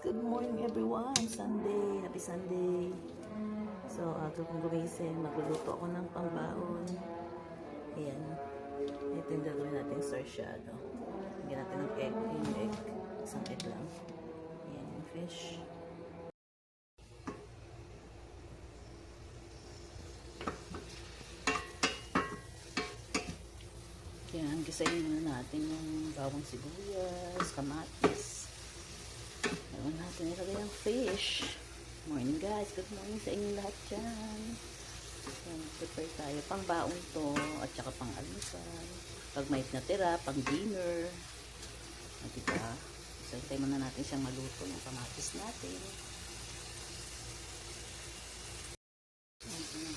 Good morning everyone. Sunday. Happy Sunday. So, aga kong gumising. Magluluto ako ng pambaon. Ayan. Ito yung gagawin natin sarsyado. Lagyan natin ng egg. Yung egg. Isang egg lang. Ayan yung fish. Yan, gisayin muna natin yung bawang sibuyas, kamatis. Fish. Morning guys, good morning sa inyong lahat dyan. Yan, prepare tayo. Pang baon to, at saka pang almusal. Pag may natira, pang dinner. At diba? So, muna natin siyang maluto yung kamatis natin.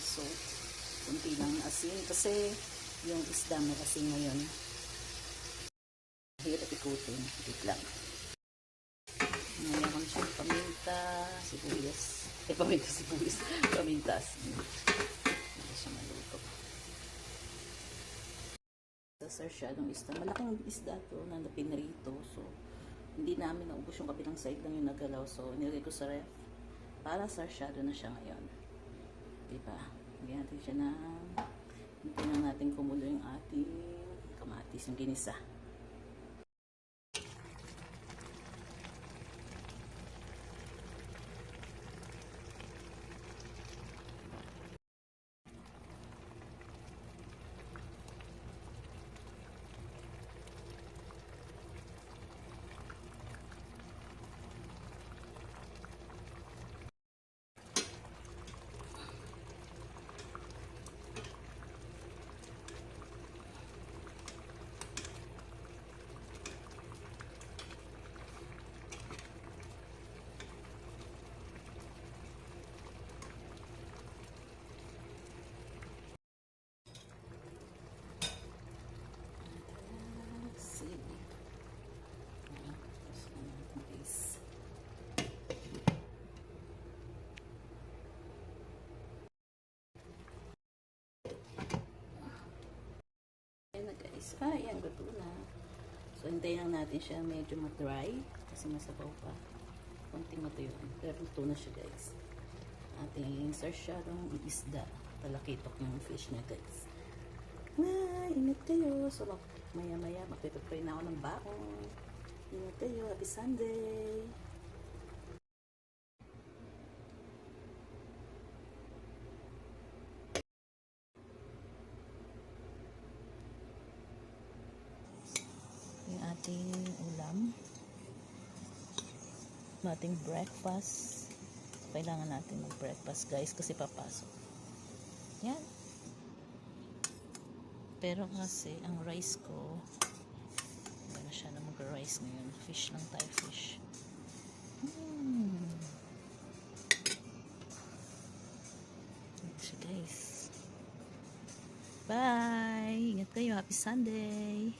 So, kunti lang asin kasi yung isda may asin ngayon. Hirap ikutin. Wait lang. Ngayon ko siya paminta, sibuyas. Eh, paminta, sibuyas. Paminta, asin. Hindi siya maluto. Sa sarsyadong isda. Malaking isda to na pinrito. So, hindi namin naubos yung kabilang side lang yung nagalaw. So, nilagay ko sa ref. Para sarsyado na siya ngayon. Diba? Lagyan natin siya ng Hintayin lang natin kumulo yung ating kamatis, yung ginisa. Let's see. Ayan, tapos na natin guys. Na guys. Ah, ayan, luto na. So, hintayin lang natin siya medyo ma-dry kasi masabaw pa. Konting matuyuan. Pero luto na siya guys. Ating sarsyadong isda. Talakitok yung fish niya guys. Ah, ingat kayo. So, maya maya magpipipray na ako ng baon. Ingat kayo. Happy Sunday. Yung ating ulam. Yung ating breakfast. Kailangan natin mag-breakfast guys kasi papasok. Yan. Pero kasi ang rice ko, wala na siya na mag-rice ngayon. Fish lang tayo, fish. Hmm. Guys. Bye! Ingat kayo. Happy Sunday!